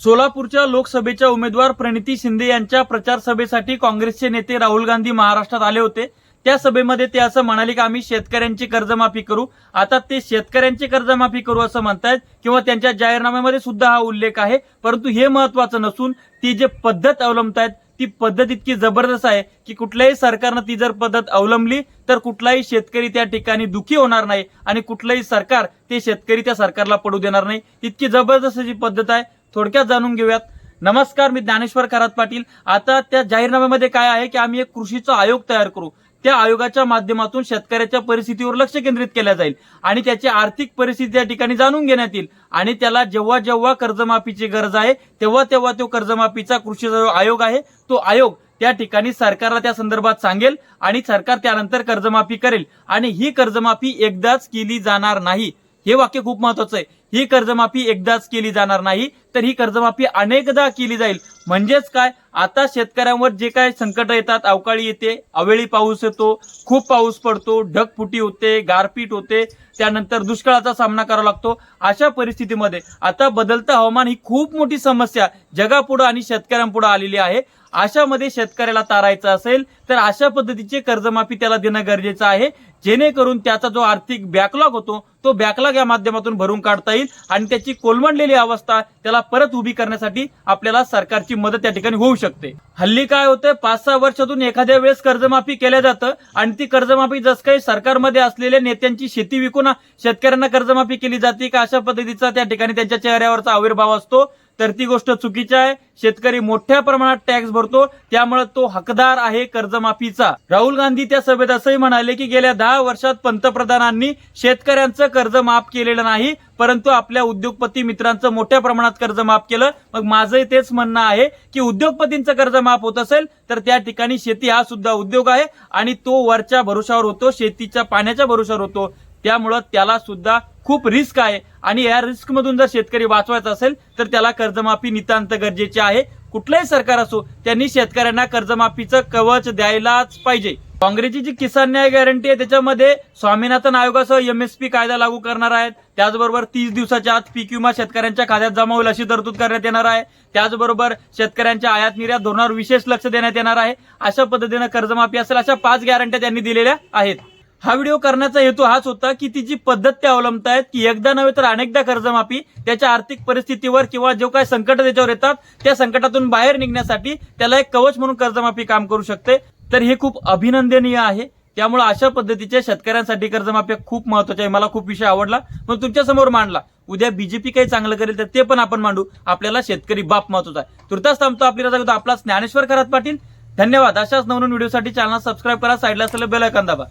सोलापूरच्या लोकसभेच्या उमेदवार प्रणिती शिंदे यांच्या प्रचार सभेसाठी काँग्रेसचे नेते राहुल गांधी महाराष्ट्रात आले होते. त्या सभेमध्ये ते असं म्हणाले की आम्ही शेतकऱ्यांची कर्जमाफी करू. आता ते शेतकऱ्यांची कर्जमाफी करू असं म्हणतायत किंवा त्यांच्या जाहीरनाम्यामध्ये सुद्धा हा उल्लेख आहे. परंतु हे महत्वाचं नसून ती जे पद्धत अवलंबतायत ती पद्धत इतकी जबरदस्त आहे की कुठल्याही सरकारनं ती जर पद्धत अवलंबली तर कुठलाही शेतकरी त्या ठिकाणी दुखी होणार नाही आणि कुठलंही सरकार ते शेतकरी त्या सरकारला पडू देणार नाही. इतकी जबरदस्त जी पद्धत आहे थोडक्यात जाणून घेऊयात. नमस्कार मी ज्ञानेश्वर खरात पाटील. आता त्या जाहीरनाम्यामध्ये काय आहे की आम्ही एक कृषीचा आयोग तयार करू. त्या आयोगाच्या माध्यमातून शेतकऱ्याच्या परिस्थितीवर लक्ष केंद्रित केल्या जाईल आणि त्याची आर्थिक परिस्थिती त्या ठिकाणी जाणून घेण्यात येईल. आणि त्याला जेव्हा जेव्हा कर्जमाफीची गरज आहे तेव्हा तेव्हा तो कर्जमाफीचा कृषी जो आयोग आहे तो आयोग त्या ठिकाणी सरकारला त्या संदर्भात सांगेल आणि सरकार त्यानंतर कर्जमाफी करेल. आणि ही कर्जमाफी एकदाच केली जाणार नाही. हे वाक्य खूप महत्वाचं आहे. ही कर्जमाफी एकदाच केली जाणार नाही तर ही कर्जमाफी अनेकदा केली जाईल. म्हणजेच काय? आता शेतकऱ्यांवर जे काय संकट येतात अवकाळी येते अवेळी पाऊस येतो खूप पाऊस पडतो ढगफुटी होते गारपीट होते त्यानंतर दुष्काळाचा सामना करावा लागतो. अशा परिस्थितीमध्ये आता बदलतं हवामान ही खूप मोठी समस्या जगापुढं आणि शेतकऱ्यांपुढे आलेली आहे. अशामध्ये शेतकऱ्याला तारायचं असेल तर अशा पद्धतीची कर्जमाफी त्याला देणं गरजेचं आहे. जेणेकरून त्याचा जो आर्थिक बॅकलॉग होतो तो बॅकलॉग या माध्यमातून भरून काढता येईल. आणि त्याची कोलमडलेली अवस्था त्याला परत उभी करण्यासाठी आपल्याला सरकारची मदत त्या ठिकाणी होऊ शकते. हल्ली काय होतं पाच सहा वर्षातून एखाद्या वेळेस कर्जमाफी केल्या जातं आणि ती कर्जमाफी जसं काही सरकारमध्ये असलेल्या नेत्यांची शेती विकून शेतकऱ्यांना कर्जमाफी केली जाते का अशा पद्धतीचा त्या ठिकाणी त्यांच्या चेहऱ्यावरचा आविर्भाव असतो. तर ती गोष्ट चुकीची आहे. शेतकरी मोठ्या प्रमाणात टॅक्स भरतो. त्यामुळे तो हकदार आहे कर्जमाफीचा. राहुल गांधी त्या सभेत असंही म्हणाले की गेल्या दहा वर्षात पंतप्रधानांनी शेतकऱ्यांचं कर्ज माफ केलेलं नाही. परंतु आपल्या उद्योगपती मित्रांचं मोठ्या प्रमाणात कर्ज माफ केलं. मग माझंही तेच म्हणणं आहे की उद्योगपतींचं कर्ज माफ होत असेल तर त्या ठिकाणी शेती हा सुद्धा उद्योग आहे आणि तो वरच्या भरोशावर होतो शेतीच्या पाण्याच्या भरोशावर होतो. त्यामुळं त्याला सुद्धा खूप रिस्क आहे. आणि या रिस्क मधून जर शेतकरी वाचवायचा असेल तर त्याला कर्जमाफी नितांत गरजेचे आहे. कुठलंही सरकार असो त्यांनी शेतकऱ्यांना कर्जमाफीचं कवच द्यायलाच पाहिजे. काँग्रेसची जी किसान न्याय गॅरंटी आहे त्याच्यामध्ये स्वामीनाथन आयोगासह एमएसपी कायदा लागू करणार आहेत. त्याचबरोबर तीस दिवसाच्या आत पीक विमा शेतकऱ्यांच्या खात्यात जमा होईल अशी तरतूद करण्यात येणार आहे. त्याचबरोबर शेतकऱ्यांच्या आयात निर्यात धोरणावर विशेष लक्ष देण्यात येणार आहे. अशा पद्धतीनं कर्जमाफी असेल अशा पाच गॅरंट्या त्यांनी दिलेल्या आहेत. हा व्हिडिओ करण्याचा हेतू हाच होता की ती जी पद्धत ते अवलंबतायत की एकदा नव्हे तर अनेकदा कर्जमाफी त्याच्या आर्थिक परिस्थितीवर किंवा जो काय संकट त्याच्यावर येतात त्या संकटातून बाहेर निघण्यासाठी त्याला एक कवच म्हणून कर्जमाफी काम करू शकते. तर हे खूप अभिनंदनीय आहे. त्यामुळे अशा पद्धतीच्या शेतकऱ्यांसाठी कर्जमाफी खूप महत्वाची आहे. मला खूप विषय आवडला. मग तुमच्यासमोर मांडला. उद्या बीजेपी काही चांगलं करेल तर ते पण आपण मांडू. आपल्याला शेतकरी बाप महत्त्वाचा आहे. तुर्तास थांबतो. आपल्याला सांगतो आपला ज्ञानेश्वर खरात पाटील. धन्यवाद. अशाच नवनवीन व्हिडिओसाठी चॅनल सबस्क्राईब करा. साईडला असलेलं बेलायकन दाबा.